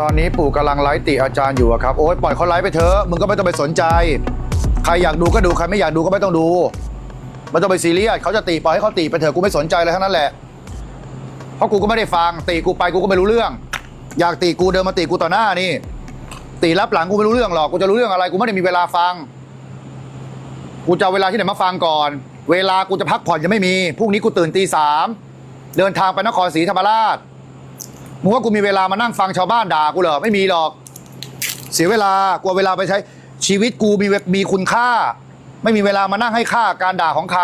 ตอนนี้ปู่กำลังไลฟ์ติอาจารย์อยู่อะครับ โอ๊ยปล่อยเขาไลฟ์ไปเถอะมึงก็ไม่ต้องไปสนใจ ใครอยากดูก็ดูใครไม่อยากดูก็ไม่ต้องดูไม่ต้องไปซีเรียสเขาจะตีปล่อยให้เขาตีไปเถอะกูไม่สนใจเลยทั้งนั้นแหละ เพราะกูก็ไม่ได้ฟังตีกูไปกูก็ไม่รู้เรื่อง อยากตีกูเดินมาตีกูต่อหน้านี่ ตีรับหลังกูไม่รู้เรื่องหรอกกูจะรู้เรื่องอะไรกูไม่ได้มีเวลาฟัง กูจะเอาเวลาที่ไหนมาฟังก่อน เวลากูจะพักผ่อนยังไม่มีพรุ่งนี้กูตื่นตีสามเดินทางไปนครศรีธรรมราช มึงว่ากูมีเวลามานั่งฟังชาวบ้านด่ากูเหรอไม่มีหรอก เสียเวลากลัวเวลาไปใช้ ชีวิตกูมีเวมีคุณค่า ไม่มีเวลามานั่งให้ค่าการด่าของใคร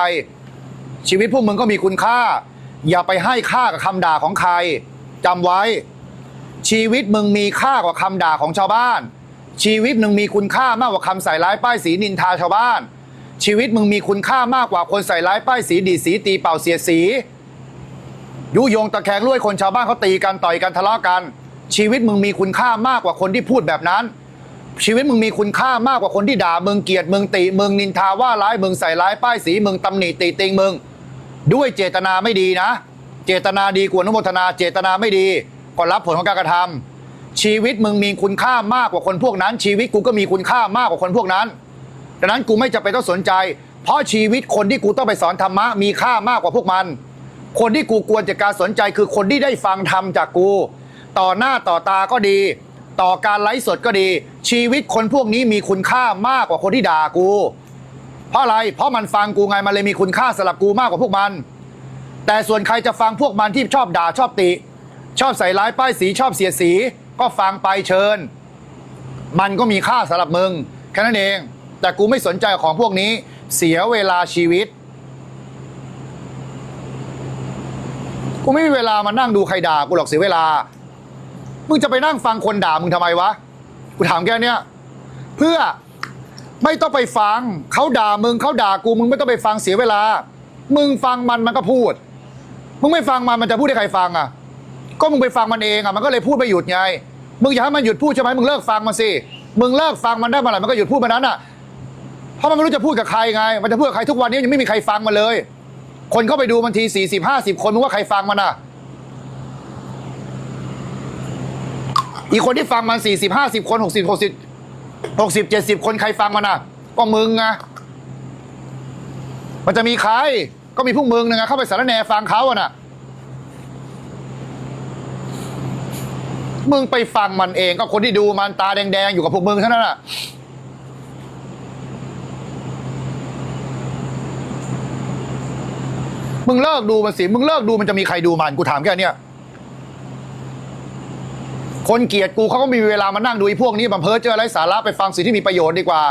ชีวิตพวกมึงก็มีคุณค่า อย่าไปให้ค่ากับคำด่าของใครจำไว้ ชีวิตมึงมีค่ากว่าคำด่าของชาวบ้าน ชีวิตมึงมีคุณค่ามากกว่าคำใส่ร้ายป้ายสีนินทาชาวบ้าน ชีวิตมึงมีคุณค่ามากกว่าคนใส่ร้ายป้ายสีดีสีตีเป่าเสียสี ยุยงตะแคงลุยคนชาวบ้านเขาตีกันต่อยกันทะเลาะกัน ชีวิตมึงมีคุณค่ามากกว่าคนที่พูดแบบนั้น ชีวิตมึงมีคุณค่ามากกว่าคนที่ด่ามึงเกลียดมึงติมึงนินทาว่าร้ายมึงใส่ร้ายป้ายสีมึงตำหนิติติงมึง ด้วยเจตนาไม่ดีนะ เจตนาดีกว่านุโมทนา เจตนาไม่ดีก็รับผลของการกระทำชีวิตมึงมีคุณค่ามากกว่าคนพวกนั้น ชีวิตกูก็มีคุณค่ามากกว่าคนพวกนั้นดังนั้นกูไม่จำเป็นต้องสนใจ เพราะชีวิตคนที่กูต้องไปสอนธรรมะมีค่ามากกว่าพวกมัน คนที่กูควรจะการสนใจคือคนที่ได้ฟังธรรมจากกู ต่อหน้าต่อตาก็ดี ต่อการไลฟ์สดก็ดี ชีวิตคนพวกนี้มีคุณค่ามากกว่าคนที่ด่ากู เพราะอะไร เพราะมันฟังกูไงมันเลยมีคุณค่าสำหรับกูมากกว่าพวกมัน แต่ส่วนใครจะฟังพวกมันที่ชอบด่าชอบติ ชอบใส่ร้ายป้ายสีชอบเสียดสี ก็ฟังไปเชิญ มันก็มีค่าสำหรับมึงแค่นั้นเอง แต่กูไม่สนใจของพวกนี้เสียเวลาชีวิต กูไม่มีเวลามานั่งดูใครด่ากูหรอกเสียเวลา มึงจะไปนั่งฟังคนด่ามึงทำไมวะ กูถามแค่เนี้ยเพื่อไม่ต้องไปฟังเขาด่ามึงเขาด่ากูมึงไม่ต้องไปฟังเสียเวลา มึงฟังมันมันก็พูด มึงไม่ฟังมันมันจะพูดให้ใครฟังอะ ก็มึงไปฟังมันเองอะมันก็เลยพูดไม่หยุดไง มึงอยากให้มันหยุดพูดใช่ไหมมึงเลิกฟังมันสิ มึงเลิกฟังมันได้เมื่อไหร่มันก็หยุดพูดมันนั้นอะ เพราะมันไม่รู้จะพูดกับใครไง มันจะพูดกับใครทุกวันนี้ยังไม่มีใครฟังมันเลย คนเข้าไปดูบางทีสี่สิบห้าสิบคนมึงว่าใครฟังมันอะ อีกคนที่ฟังมันสี่สิบห้าสิบคนหกสิบหกสิบหกสิบเจ็ดสิบคนใครฟังมันอะ ก็มึงไงมันจะมีใคร ก็มีพวกมึงนึงอะเข้าไปสารแนฟังเขาอะน่ะมึงไปฟังมันเอง ก็คนที่ดูมันตาแดงๆอยู่กับพวกมึงเท่านั้นน่ะ มึงเลิกดูมันสิ มึงเลิกดูมันจะมีใครดูมันกูถามแค่เนี้ยคนเกลียดกูเขาก็มีเวลามานั่งดูไอ้พวกนี้บัเพอเจอไรสาระไปฟังสิ่งที่มีประโยชน์ดีกว่า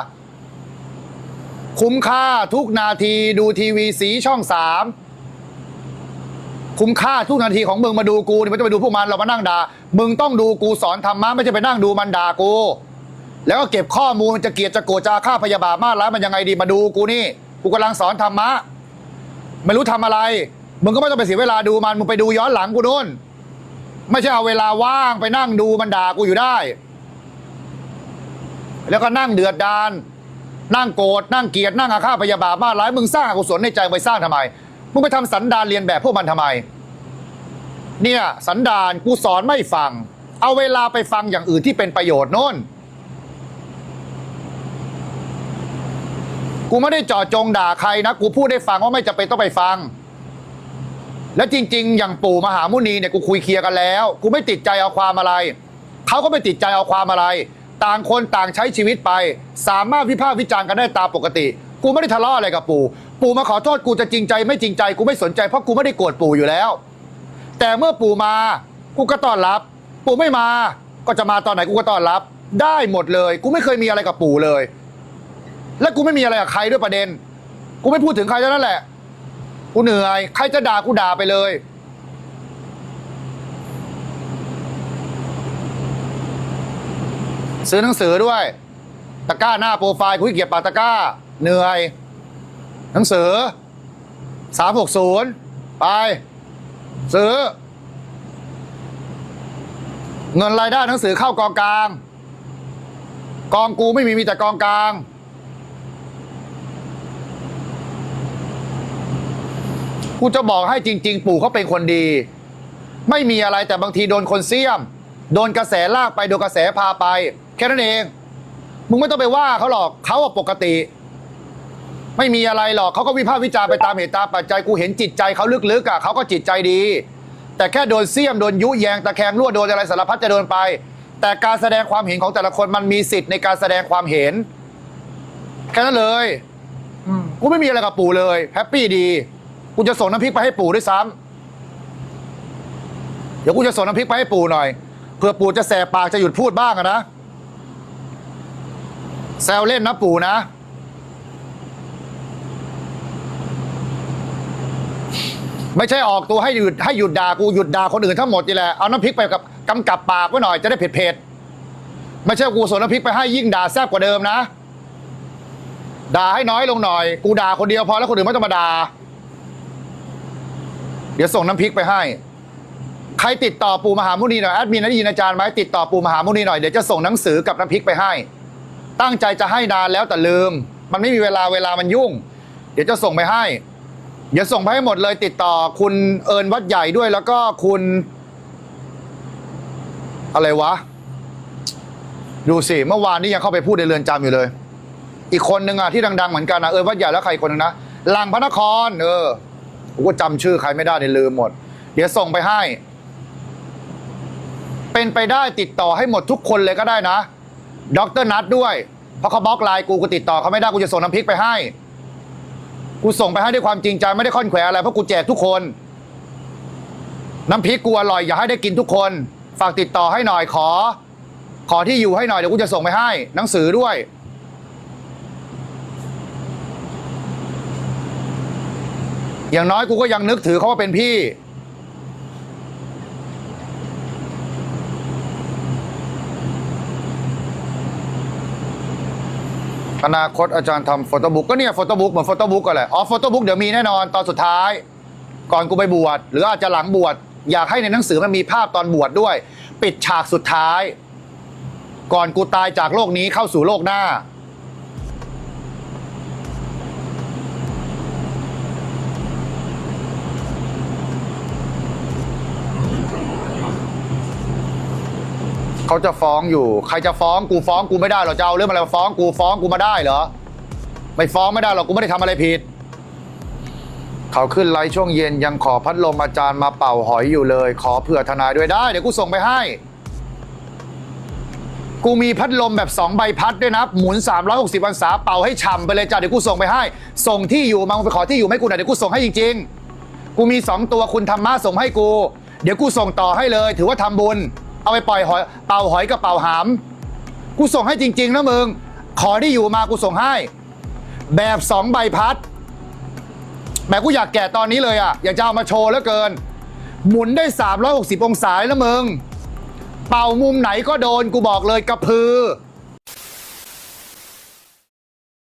คุ้มค่าทุกนาทีดูทีวีสีช่องสามคุ้มค่าทุกนาทีของมึงมาดูกูนี่ม่ต้องไปดูพวกมันเรามานั่งด่ามึงต้องดูกูสอนธรรมะไม่ใช่ไปนั่งดูมันด่ากู แล้วก็เก็บข้อมูลจะเกลียดจะโกรธจะอาฆาพยาบาทมาร้ายมันยังไงดีมาดูกูนี่ กูกำลังสอนธรรมะ ไม่รู้ทำอะไร มึงก็ไม่ต้องไปเสียเวลาดูมัน มึงไปดูย้อนหลังกูนู่น ไม่ใช่เอาเวลาว่างไปนั่งดูมันด่ากูอยู่ได้ แล้วก็นั่งเดือดดาน นั่งโกรธ นั่งเกลียด นั่งอาฆาตพยาบาทมาร้าย มึงสร้างอกุศลในใจไปสร้างทำไม มึงไปทำสันดานเรียนแบบพวกมันทำไม เนี่ย สันดานกูสอนไม่ฟัง เอาเวลาไปฟังอย่างอื่นที่เป็นประโยชน์โน่น กูไม่ได้เจาะจงด่าใครนะ กูพูดได้ฟังว่าไม่จำเป็นต้องไปฟัง แล้วจริง ๆ อย่างปู่มหามุนีเนี่ยกูคุยเคลียร์กันแล้ว กูไม่ติดใจเอาความอะไร เขาก็ไม่ติดใจเอาความอะไร ต่างคนต่างใช้ชีวิตไป สามารถวิพากษ์วิจารณ์กันได้ตามปกติ กูไม่ได้ทะเลาะอะไรกับปู่ ปู่มาขอโทษกูจะจริงใจไม่จริงใจกูไม่สนใจเพราะกูไม่ได้โกรธปู่อยู่แล้ว แต่เมื่อปู่มา กูก็ต้อนรับ ปู่ไม่มา ก็จะมาตอนไหนกูก็ต้อนรับ ได้หมดเลย กูไม่เคยมีอะไรกับปู่เลย และกูไม่มีอะไรกับใครด้วยประเด็น กูไม่พูดถึงใครเท่านั้นแหละ กูเหนื่อย ใครจะด่ากูด่าไปเลย ซื้อหนังสือด้วย ตะก้าหน้าโปรไฟล์กูเกียจปาตะก้า เหนื่อย หนังสือสามหกศูนย์ไป ซื้อ เงินรายได้หนังสือเข้ากองกลาง กองกูไม่มีมีแต่กองกลาง กูจะบอกให้จริง ๆ ปู่เขาเป็นคนดี ไม่มีอะไรแต่บางทีโดนคนเสี้ยม โดนกระแสลากไปโดนกระแสพาไป แค่นั้นเอง มึงไม่ต้องไปว่าเขาหรอกเขาอะปกติ ไม่มีอะไรหรอกเขาก็วิพากษ์วิจารณ์ไปตามเหตุตามปัจจัยกูเห็นจิตใจเขาลึกๆอะเขาก็จิตใจดี แต่แค่โดนเสี้ยมโดนยุแยงตะแคงรั่วโดนอะไรสารพัดจะโดนไป แต่การแสดงความเห็นของแต่ละคนมันมีสิทธิ์ในการแสดงความเห็น แค่นั้นเลยอืมกูไม่มีอะไรกับปู่เลยแฮปปี้ดี กูจะส่งน้ำพริกไปให้ปู่ด้วยซ้ำเดี๋ยวกูจะส่งน้ำพริกไปให้ปู่หน่อยเพื่อปู่จะแสบปากจะหยุดพูดบ้างอะนะแซวเล่นนะปู่นะไม่ใช่ออกตัวให้หยุดให้หยุดด่ากูหยุดด่าคนอื่นทั้งหมดนี่แหละเอาน้ำพริกไปกับกำกับปากไว้หน่อยจะได้เผ็ดๆไม่ใช่กูส่งน้ำพริกไปให้ยิ่งด่าแซ่บกว่าเดิมนะด่าให้น้อยลงหน่อย กูด่าคนเดียวพอแล้วคนอื่นไม่ต้องมาด่า เดี๋ยวส่งน้ำพริกไปให้ ใครติดต่อปู่มหามุนีหน่อยแอดมินได้ยินอาจารย์ไหมติดต่อปู่มหามุนีหน่อยเดี๋ยวจะส่งหนังสือกับน้ำพริกไปให้ ตั้งใจจะให้นานแล้วแต่ลืม มันไม่มีเวลาเวลามันยุ่ง เดี๋ยวจะส่งไปให้ เดี๋ยวส่งไปให้หมดเลย ติดต่อคุณเอิญวัดใหญ่ด้วยแล้วก็คุณ อะไรวะ ดูสิเมื่อวานนี้ยังเข้าไปพูดในเรือนจำอยู่เลย อีกคนนึงอะที่ดัง ๆ เหมือนกันนะเอิญวัดใหญ่แล้วใครอีกคนนึงนะลังพระนครเออ ผมก็จำชื่อใครไม่ได้ในยลืมหมด เดี๋ยวส่งไปให้ เป็นไปได้ติดต่อให้หมดทุกคนเลยก็ได้นะดอกเตอร์นัทด้วย เพราะเขาบล็อกไลน์กูกูติดต่อเขาไม่ได้กูจะส่งน้ำพริกไปให้ กูส่งไปให้ด้วยความจริงใจไม่ได้ค่อนแขวอะไรเพราะกูแจกทุกคน น้ำพริกกูอร่อยอยากให้ได้กินทุกคน ฝากติดต่อให้หน่อยขอ ขอที่อยู่ให้หน่อยเดี๋ยวกูจะส่งไปให้ หนังสือด้วย อย่างน้อยกูก็ยังนึกถือเขาว่าเป็นพี่ อนาคตอาจารย์ทำโฟโต้บุ๊กก็เนี่ยโฟโต้บุ๊กเหมือนโฟโต้บุ๊กกันแหละอ๋อโฟโต้บุ๊กเดี๋ยวมีแน่นอนตอนสุดท้าย ก่อนกูไปบวชหรืออาจจะหลังบวชอยากให้ในหนังสือมันมีภาพตอนบวชด้วย ปิดฉากสุดท้าย ก่อนกูตายจากโลกนี้เข้าสู่โลกหน้า เขาจะฟ้องอยู่ ใครจะฟ้องกูฟ้องกูไม่ได้หรอจะเอาเรื่องอะไรมาฟ้องกูฟ้องกูมาได้เหรอ ไม่ฟ้องไม่ได้หรอกกูไม่ได้ทำอะไรผิด เขาขึ้นไลฟ์ช่วงเย็นยังขอพัดลมอาจารย์มาเป่าหอยอยู่เลย ขอเผื่อทนายด้วยได้เดี๋ยวกูส่งไปให้ กูมีพัดลมแบบ2ใบพัดด้วยนะหมุน 360องศาเป่าให้ฉ่ำไปเลยจ้ะเดี๋ยวกูส่งไปให้ ส่งที่อยู่มามึงไปขอที่อยู่ให้กูหน่อยเดี๋ยวกูส่งให้จริง ๆ กูมี2ตัวคุณธรรมะส่งให้กู เดี๋ยวกูส่งต่อให้เลย ถือว่าทำบุญ เอาไปปล่อยหอยเป่าหอยกับเป่าหาม กูส่งให้จริง ๆนะมึง ขอที่อยู่มากูส่งให้ แบบสองใบพัดแหมกูอยากแกะตอนนี้เลยอะอยากจะเอามาโชว์แล้วเกิน หมุนได้ 360 องศาแล้วมึง เป่ามุมไหนก็โดนกูบอกเลยกระพือ